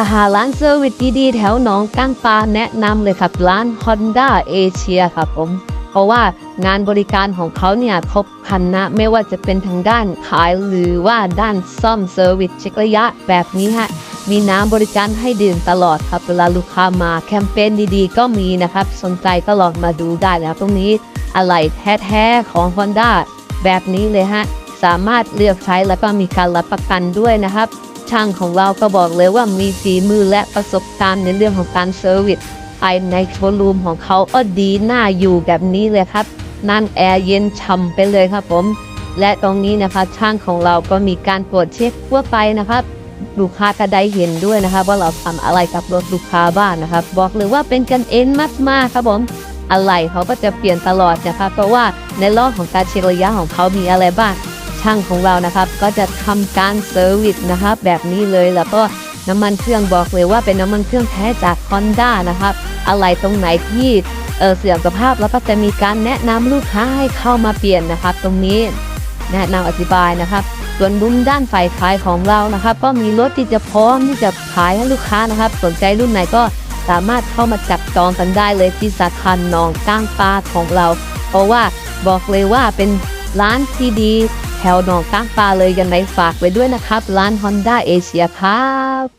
ถ้าหาร้านเซอร์วิสดีๆแถวหนองก้างปลาแนะนำเลยครับร้าน Honda Asia ครับผม เพราะว่างานบริการของเขาเนี่ยครบครันนะไม่ว่าจะเป็นทางด้านขายหรือว่าด้านซ่อมเซอร์วิสเช็คระยะแบบนี้ฮะมีน้ำบริการให้ดื่มตลอดครับเวลาลูกค้ามาแคมเปญดีๆ ก็มีนะครับ สนใจก็ลองมาดูได้นะครับตรงนี้อะไรแท้ๆของ Honda แบบนี้เลยฮะ สามารถเลือกใช้แล้วก็มีการรับประกันด้วยนะครับ ช่างของเราก็บอกเลยว่ามีฝีมือและประสบการณ์ในเรื่องของการเซอร์วิสภายในโชว์รูมของเขาก็ดีน่าอยู่แบบนี้เลยครับ นั่นแอร์เย็นช่ำไปเลยครับผม และตรงนี้นะคะช่างของเราก็มีการตรวจเช็คทั่วไปนะครับลูกค้าก็ได้เห็นด้วยนะครับว่าเราทำอะไรกับรถลูกค้าบ้างนะครับ บอกเลยว่าเป็นกันเองมากๆครับผมอะไรเขาก็จะเปลี่ยนตลอดนะครับ เพราะว่าในรอบของการเช็คระยะของเขามีอะไรบ้าง ช่างของเรานะครับ ก็จะทำการเซอร์วิสนะครับแบบนี้เลยแล้วก็น้ำมันเครื่องบอกเลยว่าเป็นน้ำมันเครื่องแท้จาก Honda นะครับ อะไรตรงไหนที่เออเสื่อมสภาพแล้วก็จะมีการแนะนำลูกค้าให้เข้ามาเปลี่ยนนะครับ ตรงนี้แนะนำอธิบายนะครับ ส่วนรุ่นด้านฝ่ายขายของเรานะครับ ก็มีรถที่จะพร้อมที่จะขายให้ลูกค้านะครับ สนใจรุ่นไหนก็สามารถเข้ามาจับจองกันได้เลยที่สาขาหนองก้างปลาของเรา เพราะว่าบอกเลยว่าเป็นร้านที่ดี แถวหนองก้างปลาเลยยังไงฝากไว้ด้วยนะครับร้าน Honda Asia ครับ